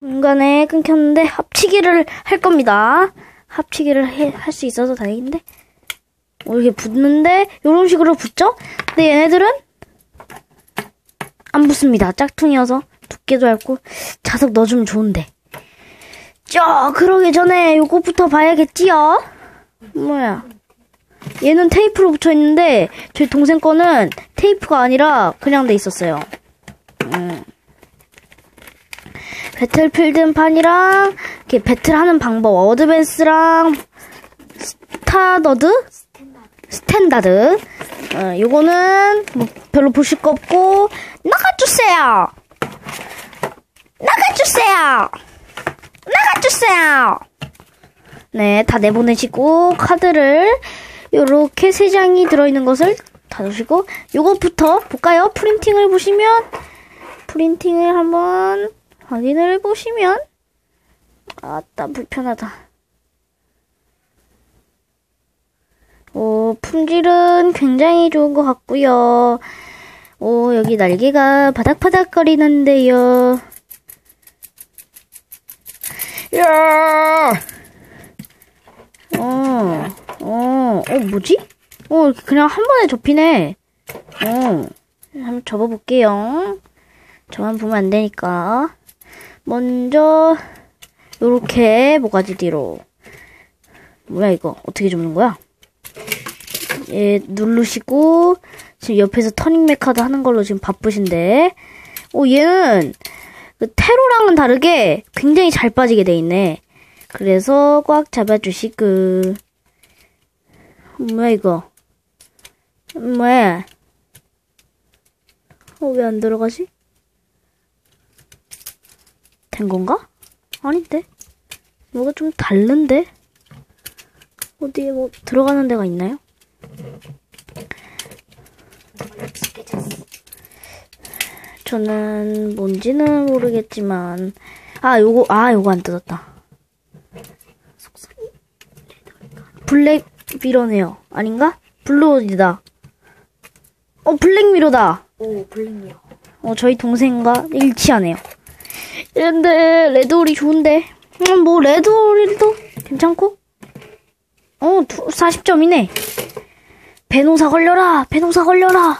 중간에 끊겼는데 합치기를 할 겁니다. 합치기를 할 수 있어서 다행인데. 어, 이렇게 붙는데 이런 식으로 붙죠? 근데 얘네들은 안 붙습니다. 짝퉁이어서 두께도 얇고 자석 넣어주면 좋은데. 자, 그러기 전에 요거부터 봐야겠지요? 뭐야? 얘는 테이프로 붙여 있는데 저희 동생 거는 테이프가 아니라 그냥 돼 있었어요. 음. 배틀필드판이랑 이렇게 배틀하는 방법, 어드밴스랑 스타더드, 스탠다드. 어, 요거는 뭐 별로 보실 거 없고 나가주세요. 나가주세요. 나가주세요. 네, 다 내보내시고 카드를 요렇게 세 장이 들어있는 것을 다 넣으시고 요것부터 볼까요? 프린팅을 보시면 프린팅을 한번 확인을 해보시면 아따 불편하다. 오, 품질은 굉장히 좋은 것 같고요. 오, 여기 날개가 바닥바닥거리는데요. 야! 어, 어, 어, 뭐지? 어, 그냥 한 번에 접히네. 어, 한번 접어볼게요. 저만 보면 안 되니까. 먼저, 요렇게 모가지 뒤로. 뭐야, 이거. 어떻게 접는 거야? 예, 누르시고, 지금 옆에서 터닝 메카드 하는 걸로 지금 바쁘신데. 오, 얘는, 그 테로랑은 다르게 굉장히 잘 빠지게 돼 있네. 그래서 꽉 잡아주시고. 뭐야, 이거? 뭐야? 어, 왜 안 들어가지? 된 건가? 아닌데? 뭐가 좀 다른데? 어디에 뭐 들어가는 데가 있나요? 저는 뭔지는 모르겠지만 아 요거 아 요거 안 뜯었다 블랙 미러네요 아닌가? 블루이다 어 블랙 미러다 오, 블랙이요. 어 저희 동생과 일치하네요 근데 레드홀이 좋은데 음, 뭐 레드홀도 괜찮고 어 40점이네 배노사 걸려라 배노사 걸려라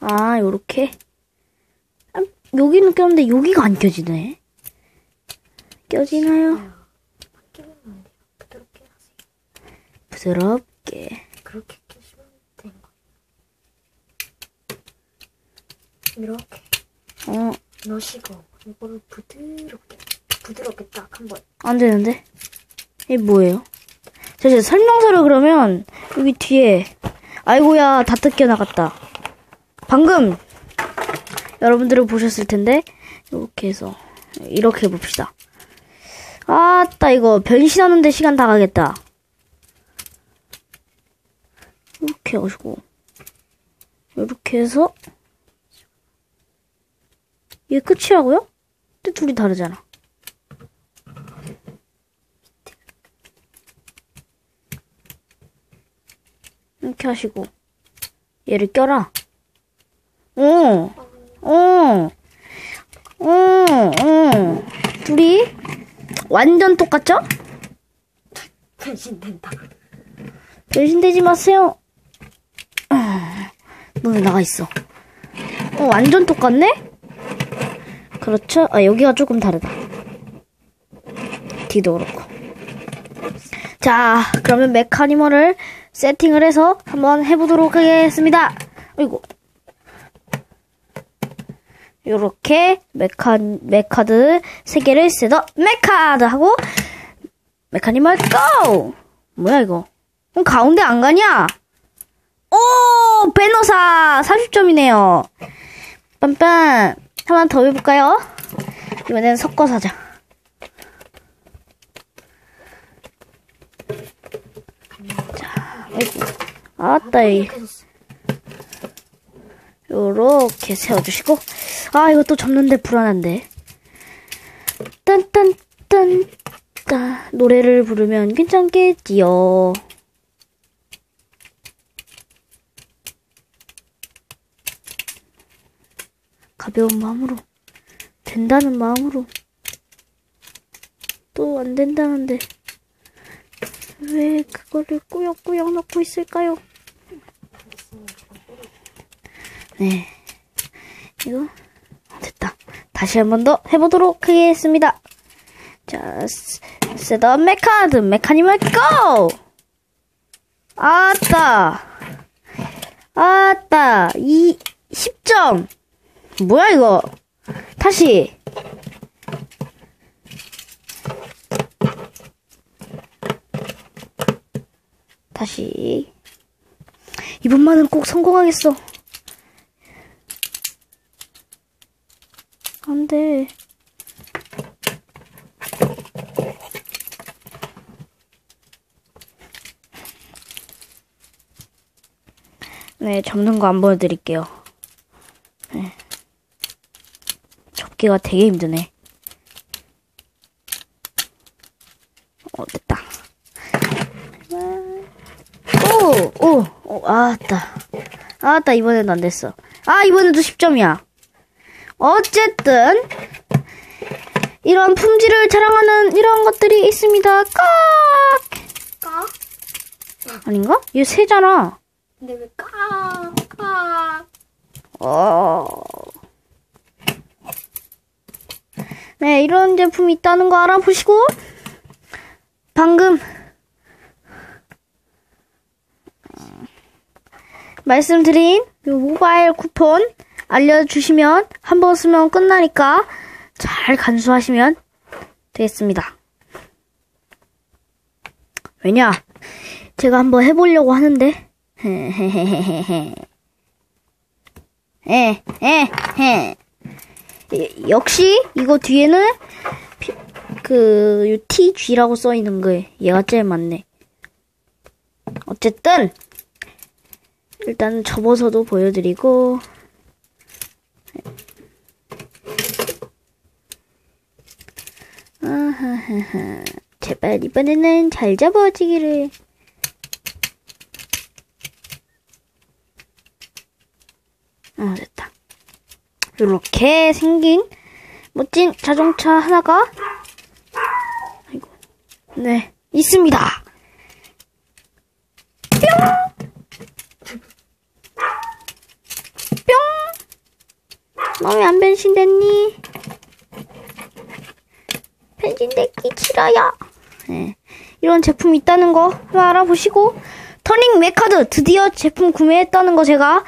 아, 요렇게. 아, 여기는 꼈는데 여기가 안 껴지네. 껴지나요? 부드럽게 하세요. 부드럽게. 그렇게 끼시면 되는 거예요. 이렇게 어, 넣으시고 이거를 부드럽게 부드럽게 딱 한번 안 되는데? 이게 뭐예요? 자, 이제 설명서를 그러면 여기 뒤에 아이고야 다 뜯겨 나갔다. 방금 여러분들은 보셨을 텐데 이렇게 해서 이렇게 해봅시다. 아따 이거 변신하는데 시간 다 가겠다. 이렇게 하시고 이렇게 해서 이게 끝이라고요? 근데 둘이 다르잖아. 이렇게 하시고 얘를 껴라. 어, 어, 어, 어. 둘이 완전 똑같죠? 변신된다. 변신되지 마세요. 아, 너네 나가 있어. 어, 완전 똑같네? 그렇죠? 아, 여기가 조금 다르다. 뒤도 그렇고. 자, 그러면 메카니멀을 세팅을 해서 한번 해보도록 하겠습니다. 아이고. 요렇게 메카, 메카드 3개를 셋업 메카드 하고 메카니멀 고! 뭐야 이거? 그럼 가운데 안 가냐? 오! 베노사 30점이네요. 빰빰. 하나 더 해볼까요? 이번엔 섞어서 하자. 자, 아이고. 아따, 이. 요렇게 세워주시고. 아, 이거 또 접는데 불안한데. 딴딴딴, 따. 노래를 부르면 괜찮겠지요. 가벼운 마음으로 된다는 마음으로. 또 안 된다는데 왜 그거를 꾸역꾸역 넣고 있을까요? 네. 이거 됐다. 다시 한 번 더 해보도록 하겠습니다. 자 셋업 메카드 메카니멀 고! 아따. 아따. 이 10점 뭐야 이거? 다시. 다시. 이번만은 꼭 성공하겠어. 안 돼. 네 접는 거 안 보여드릴게요 네. 접기가 되게 힘드네 어 됐다 오, 오, 오, 아따. 아따, 이번에도 안 됐어. 아, 이번에도 10점이야. 어쨌든, 이런 품질을 자랑하는 이런 것들이 있습니다. 깍! 까? 아닌가? 얘 새잖아. 근데 왜 까? 까? 어. 네, 이런 제품이 있다는 거 알아보시고, 방금, 말씀드린 요 모바일 쿠폰 알려주시면 한 번 쓰면 끝나니까 잘 간수하시면 되겠습니다. 왜냐? 제가 한번 해보려고 하는데, 헤헤헤헤헤. 에, 에, 에. 이- 역시 이거 뒤에는 피- 그요 TG라고 써 있는 거 얘가 제일 많네. 어쨌든 일단 접어서도 보여드리고 아하하하. 제발 이번에는 잘 접어지기를. 어 됐다. 이렇게 생긴 멋진 자동차 하나가 아이고 네 있습니다. 뿅! 너왜 안 변신됐니? 변신됐기 싫어요. 네. 이런 제품이 있다는 거 알아보시고 터닝 메카드 드디어 제품 구매했다는 거 제가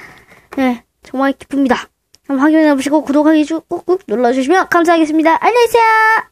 네, 정말 기쁩니다. 한번 확인해 보시고 구독하기 꾹꾹 눌러주시면 감사하겠습니다. 안녕히 계세요.